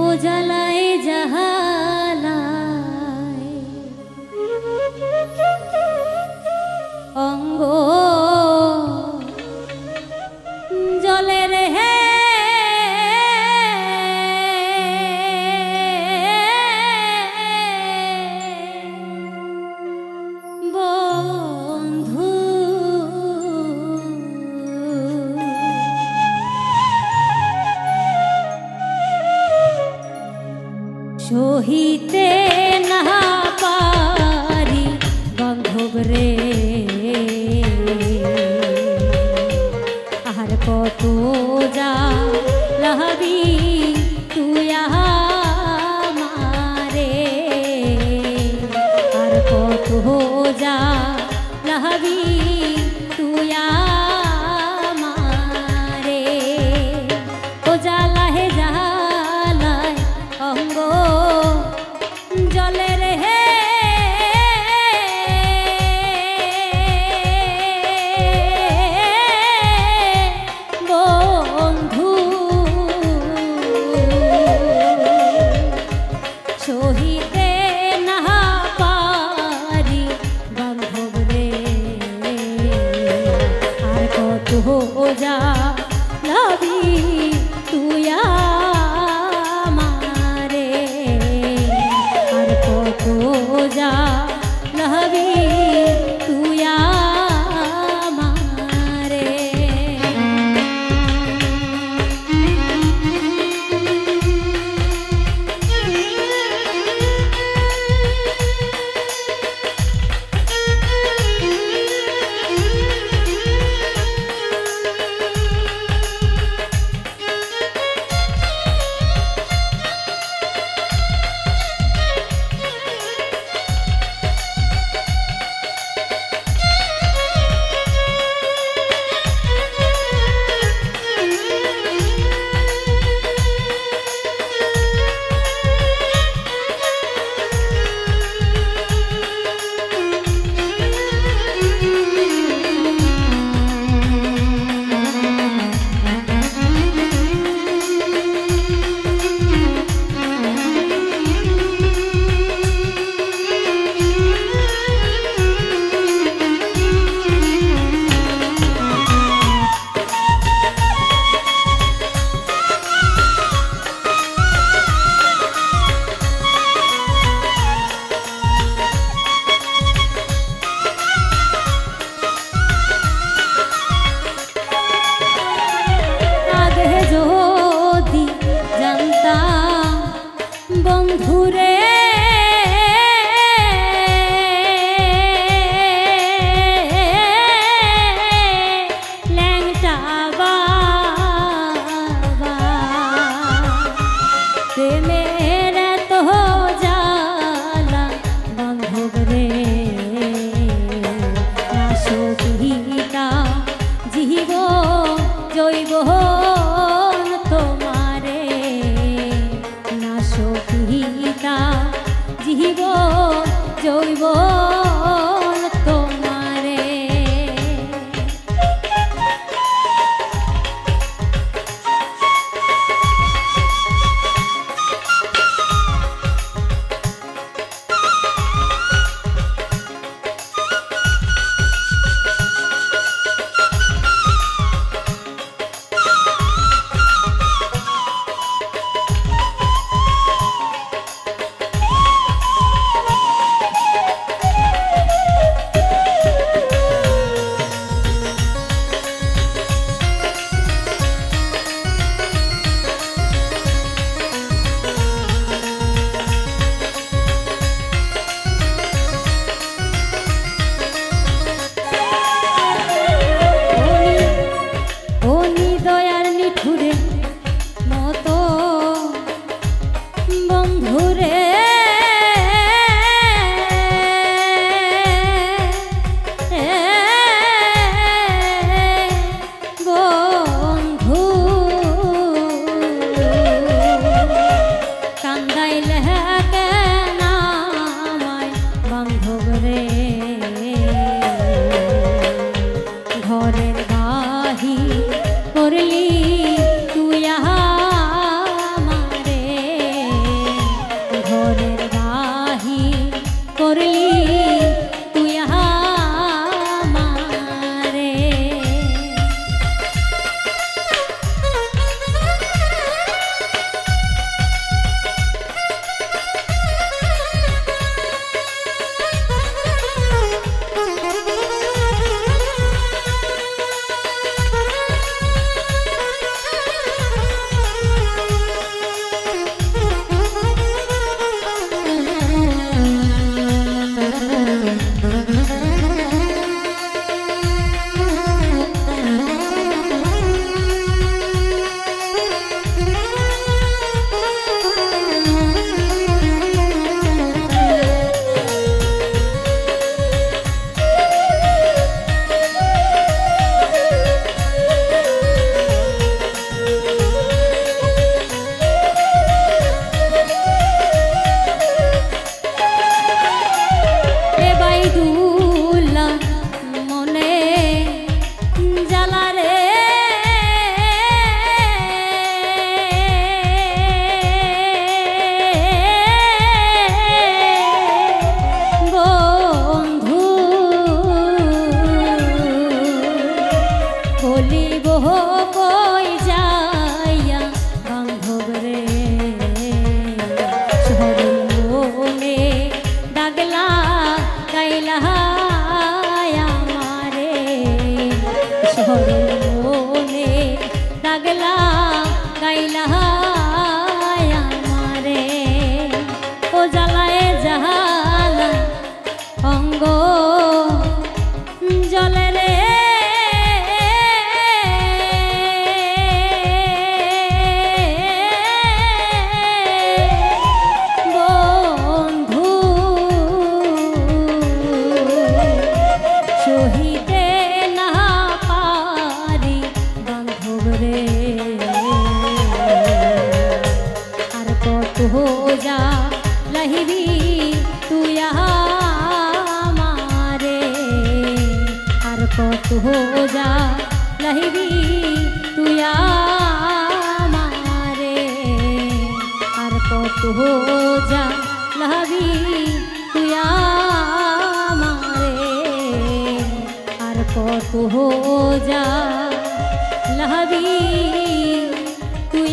ও জ্বালায় জাহালায় অঙ্গ সহিতে লাবি ঘরের কত যা লহিবি, তুই আমারে। আর কত যা লহবি, তুই আমারে। আর কত যা লহবি, তুই